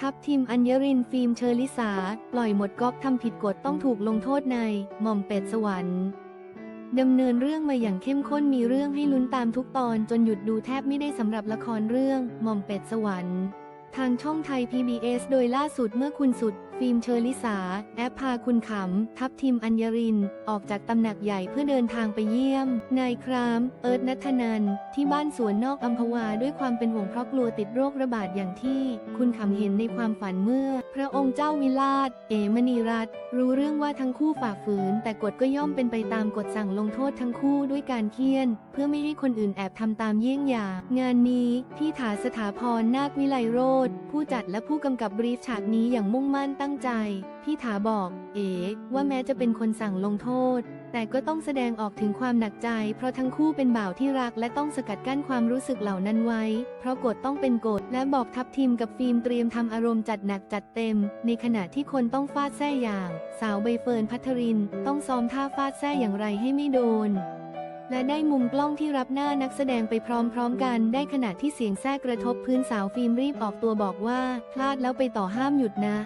ทัพทีมอัญญรินฟิล์มเชอริสา ปล่อยหมดก๊อกทำผิดกฎต้องถูกลงโทษใน หม่อมเป็ดสวรรค์ดำเนินเรื่องมาอย่างเข้มข้นมีเรื่องให้ลุ้นตามทุกตอนจนหยุดดูแทบไม่ได้สำหรับละครเรื่องหม่อมเป็ดสวรรค์ ทางช่องไทย PBS โดยล่าสุดเมื่อคุณสุด ฟิล์มเชอลิสา แอปพาคุณขำ ทัพทีมอัญญริน ออกจากตำหนักใหญ่เพื่อเดินทางไปเยี่ยม นายคราม เอิร์ธนัทนัน ที่บ้านสวนนอกอัมพวาด้วยความเป็นห่วงเพราะกลัวติดโรคระบาดอย่างที่ คุณขำเห็นในความฝันเมื่อ พระองค์เจ้าวิราชเอมณีรัตรู้เรื่องว่าทั้งคู่ฝ่าฝืน แต่กฎก็ย่อมเป็นไปตามกฎสั่งลงโทษทั้งคู่ด้วยการเคี่ยน เพื่อไม่ให้คนอื่นแอบทำตามเยี่ยงอย่าง งานนี้พี่ถาสถาพรนาควิไลโรธผู้จัดและผู้กำกับบรีฟฉากนี้อย่างมุ่งมั่นตั้งใจ พี่ถาบอก เอ๋ว่าแม้จะเป็นคนสั่งลงโทษ แต่ก็ต้องแสดงออกถึงความหนักใจ เพราะทั้งคู่เป็นบ่าวที่รักและต้องสกัดกั้นความรู้สึกเหล่านั้นไว้ เพราะกฎต้องเป็นกฎและบอกทัพทีมกับฟิล์มเตรียมทำอารมณ์จัดหนักจัดเต็ม ในขณะที่คนต้องฟาดแส้อย่าง สาวใบเฟิร์นพัทริน ต้องซ้อมท่าฟาดแส้อย่างไรให้ไม่โดนและได้มุมกล้องที่รับหน้านักแสดงไปพร้อมๆกัน ได้ขณะที่เสียงแทรกกระทบพื้นสาวฟิล์มรีบออกตัวบอกว่า พลาดแล้วไปต่อห้ามหยุดนะ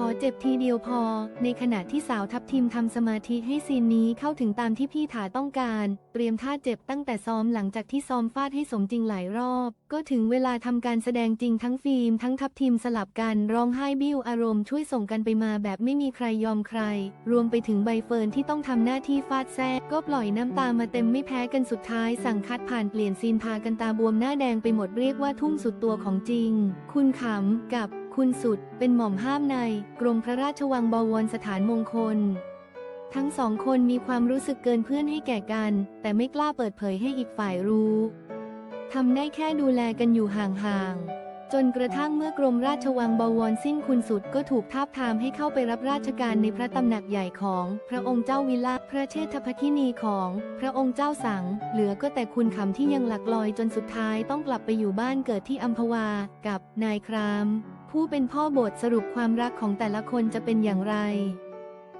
ขอเจ็บทีเดียวพอ ในขณะที่สาวทัพทีมทำสมาธิให้ซีนนี้เข้าถึงตามที่พี่ถาต้องการ เตรียมท่าเจ็บตั้งแต่ซ้อมหลังจากที่ซ้อมฟาดให้สมจริงหลายรอบ ก็ถึงเวลาทำการแสดงจริงทั้งฟิล์มทั้งทัพทีมสลับกันร้องไห้บิ้วอารมณ์ช่วยส่งกันไปมาแบบไม่มีใครยอมใคร รวมไปถึงใบเฟิร์นที่ต้องทำหน้าที่ฟาดแซ่ก็ปล่อยน้ำตามาเต็มไม่แพ้กันสุดท้ายสั่งคัดผ่านเปลี่ยนซีนพากันตาบวมหน้าแดงไปหมดเรียกว่าทุ่มสุดตัวของจริง คุณขำกับคุณสุดเป็นหม่อมห้ามในกรมพระราชวังบวรสถานมงคล ทั้งสองคนมีความรู้สึกเกินเพื่อนให้แก่กัน แต่ไม่กล้าเปิดเผยให้อีกฝ่ายรู้ทำได้แค่ดูแลกันอยู่ห่างๆ จนกระทั่งเมื่อกรมราชวังบวรสิ้นคุณสุดก็ถูกทาบทามให้เข้าไปรับราชการในพระตำหนักใหญ่ของ พระองค์เจ้าวิลาพระเชษฐพคินีของ พระองค์เจ้าสัง เหลือก็แต่คุณคำที่ยังหลักลอยจนสุดท้ายต้องกลับไปอยู่บ้านเกิดที่อัมพวากับนายคราม ผู้เป็นพ่อบทสรุปความรักของแต่ละคนจะเป็นอย่างไร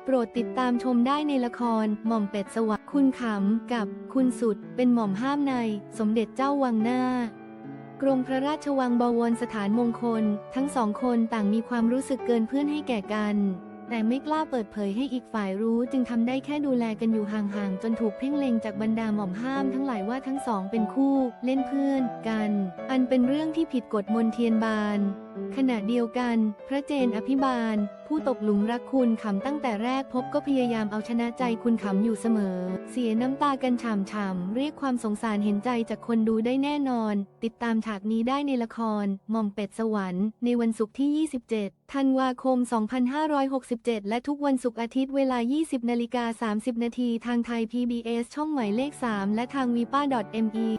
โปรดติดตามชมได้ในละคร หม่อมเป็ดสวัสดิ์คุณขำกับคุณสุด เป็นหม่อมห้ามใน สมเด็จเจ้าวังหน้า กรมพระราชวังบวรสถานมงคล ทั้งสองคนต่างมีความรู้สึกเกินเพื่อนให้แก่กัน แต่ไม่กล้าเปิดเผยให้อีกฝ่ายรู้ จึงทำได้แค่ดูแลกันอยู่ห่างๆจนถูกเพ่งเล็งจากบรรดาหม่อมห้ามทั้งหลายว่าทั้งสองเป็นคู่ เล่นเพื่อน กัน อันเป็นเรื่องที่ผิดกฎมนเทียนบานขณะเดียวกัน พระเจนอภิบาล ผู้ตกหลุมรักคุณขำตั้งแต่แรกพบก็พยายามเอาชนะใจคุณขำอยู่เสมอ เสียน้ำตากันฉ่ำๆเรียกความสงสารเห็นใจจากคนดูได้แน่นอน ติดตามฉากนี้ได้ในละครหม่อมเป็ดสวรรค์ ในวันศุกร์ที่ 27 ธันวาคม 2567 และทุกวันศุกร์อาทิตย์เวลา 20นาฬิกา30 นาทีทางไทย PBS ช่องหมายเลข 3 และทางวีป้า .me